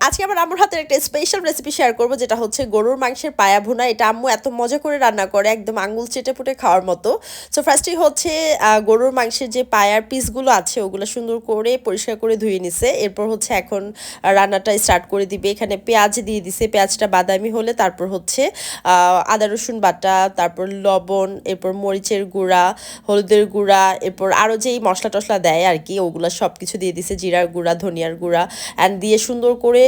আজকে আমার আম্মুর হাতের একটা স্পেশাল রেসিপি শেয়ার করব, যেটা হচ্ছে গরুর মাংসের পায়া ভুনা। এটা আম্মু এত মজা করে রান্না করে, একদম আঙ্গুল চেটে পুটে খাওয়ার মতো। সো ফার্স্টেই হচ্ছে গরুর মাংসের যে পায়ার পিসগুলো আছে, ওগুলো সুন্দর করে পরিষ্কার করে ধুয়ে নিছে। এরপর হচ্ছে এখন রান্নাটা স্টার্ট করে দিবে। এখানে পেঁয়াজ দিয়ে দিছে। পেঁয়াজটা বাদামি হলে, তারপর হচ্ছে আদা, রসুন বাটা, তারপর লবণ, এরপর মরিচের গুঁড়া, হলুদের গুঁড়া, এরপর আরও যেই মশলা টশলা দেয় আর কি, ওগুলো সব কিছু দিয়ে দিছে। জিরার গুঁড়া, ধনিয়ার গুঁড়া অ্যান্ড দিয়ে সুন্দর করে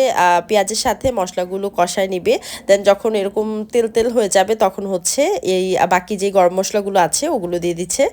পেঁয়াজের সাথে মশলাগুলো কষায় নিবে। দেন যখন এরকম তেল তেল হয়ে যাবে, তখন হচ্ছে এই বাকি যে গরম মশলাগুলো আছে, ওগুলো দিয়ে দিচ্ছে।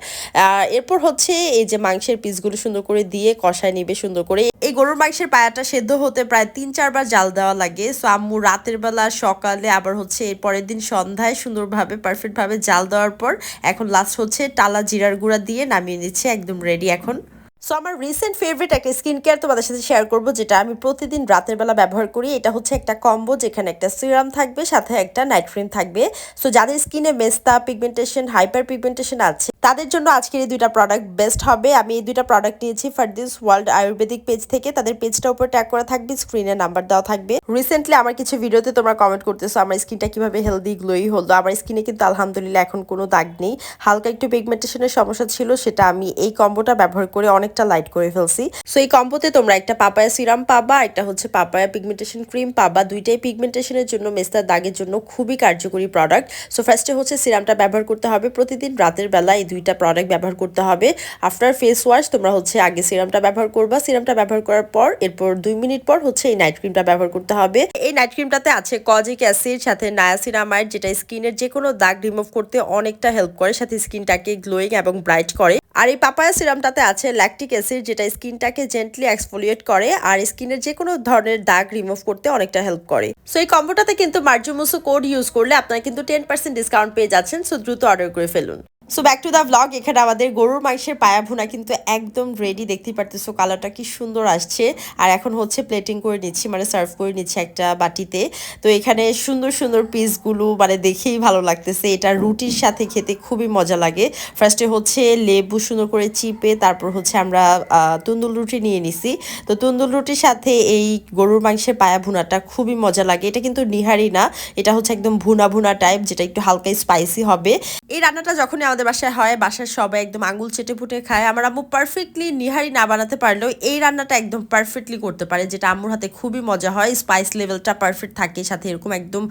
এরপর হচ্ছে এই যে মাংসের পিসগুলো সুন্দর করে দিয়ে কষায় নিবে সুন্দর করে। এই গরুর মাংসের পায়াটা সেদ্ধ হতে প্রায় তিন চারবার জাল দেওয়া লাগে। সো আম্মু রাতের বেলা, সকালে আবার হচ্ছে এর পরের দিন সন্ধ্যায় সুন্দরভাবে পারফেক্টভাবে জাল দেওয়ার পর, এখন লাস্ট হচ্ছে টালা জিরার গুঁড়া দিয়ে নামিয়ে নিচ্ছে একদম রেডি এখন। সো আমার রিসেন্ট ফেভারিট একটা স্কিন কেয়ার তোমাদের সাথে শেয়ার করব, যেটা আমি প্রতিদিন রাতের বেলা ব্যবহার করি। এটা হচ্ছে একটা কম্বো যেখানে একটা সিরাম থাকবে, সাথে একটা নাইট ক্রিম থাকবে। সো যাদের স্কিনে মেস্তা পিগমেন্টেশন হাইপার পিগমেন্টেশন আছে, তাদের জন্য আজকের এই দুইটা প্রোডাক্ট বেস্ট হবে। আমি এই দুইটা প্রোডাক্ট নিয়েছি ফারদিস ওয়ার্ল্ড আয়ুর্বেদিক পেজ থেকে। তাদের পেজটা উপর ট্যাগ করা থাকবে স্ক্রিনে নাম্বার দেওয়া থাকবে। রিসেন্টলি আমার কিছু ভিডিওতে তোমরা কমেন্ট করতেছো, আমার স্কিনটা কীভাবে হেলদি গ্লোই হলো। আমার স্কিনে কিন্তু আলহামদুলিল্লাহ এখন কোনো দাগ নেই। হালকা একটু পিগমেন্টেশনের সমস্যা ছিল, সেটা আমি এই কম্বোটা ব্যবহার করে অনেকটা লাইট করে ফেলছি। সো এই কম্বোতে তোমরা একটা পাপায়া সিরাম পাবা, একটা হচ্ছে পাপায়া পিগমেন্টেশন ক্রিম পাবা। দুইটাই পিগমেন্টেশনের জন্য মেস্তার দাগের জন্য খুবই কার্যকরী প্রোডাক্ট সো ফার্স্টে হচ্ছে সিরামটা ব্যবহার করতে হবে। প্রতিদিন রাতের বেলা এই দুইটা প্রোডাক্ট ব্যবহার করতে হবে। আফটার ফেস ওয়াশ তোমরা হচ্ছে আগে সিরামটা ব্যবহার করবা। সিরামটা ব্যবহার করার পর, এরপর দুই মিনিট পর হচ্ছে এই নাইট ক্রিমটা ব্যবহার করতে হবে। এই নাইট ক্রিমটাতে আছে কজিক অ্যাসিড সাথে নায়াসিনামাইড যেটা স্কিনের যে কোনো দাগ রিমুভ করতে অনেকটা হেল্প করে, সাথে স্কিনটাকে গ্লোয়িং এবং ব্রাইট করে। আর এই পাপায়া সিরামটাতে আছে ল্যাকটিক অ্যাসিড যেটা স্কিনটাকে জেন্টলি এক্সফোলিয়েট করে, আর স্কিনের যে কোনো ধরনের দাগ রিমুভ করতে অনেকটা হেল্প করে। সো এই কম্বোটাতে কিন্তু মার্জুমুসু কোড ইউজ করলে আপনারা কিন্তু টেন পার্সেন্ট ডিসকাউন্ট পেয়ে যাচ্ছেন সো দ্রুত অর্ডার করে ফেলুন। So back to the blog এখানে আমাদের গরুর মাংসের পায়া ভুনা কিন্তু একদম রেডি দেখতেই পারতেছো কালারটা কি সুন্দর আসছে। আর এখন হচ্ছে প্লেটিং করে নিচ্ছি মানে সার্ভ করে নিচ্ছি একটা বাটিতে। তো এখানে সুন্দর সুন্দর পিসগুলো মানে দেখেই ভালো লাগতেছে। এটা রুটির সাথে খেতে খুবই মজা লাগে। ফার্স্টে হচ্ছে লেবু সুন্দর করে চিপে তারপর হচ্ছে আমরা আহ, তন্দুর রুটি নিয়ে নিছি। তো তন্দুর রুটির সাথে এই গরুর মাংসের পায়া ভুনাটা খুবই মজা লাগে। এটা কিন্তু নিহারি না এটা হচ্ছে একদম ভুনা ভুনা টাইপ যেটা একটু হালকা স্পাইসি হবে। এই রান্নাটা যখনই আমাদের বাসায় হয়, বাসার সবাই একদম আঙুল চেটে ফুটে খায়। আমার আম্মু পারফেক্টলি নিহারি না বানাতে পারলেও এই রান্নাটা একদম পারফেক্টলি করতে পারে, যেটা আম্মুর হাতে খুবই মজা হয়। স্পাইস লেভেলটা পারফেক্ট থাকে, সাথে এরকম একদম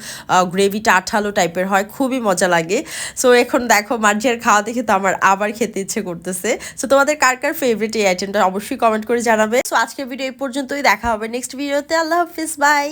গ্রেভিটা আঠালো টাইপের হয়, খুবই মজা লাগে। সো এখন দেখো মার্জিয়ার খাওয়া দেখে তো আমার আবার খেতে ইচ্ছে করতেছে। সো তোমাদের কার কার ফেভারিট এই আইটেমটা অবশ্যই কমেন্ট করে জানাবে। সো আজকের ভিডিও এই পর্যন্তই, দেখা হবে নেক্সট ভিডিওতে আল্লাহ হাফিজ বাই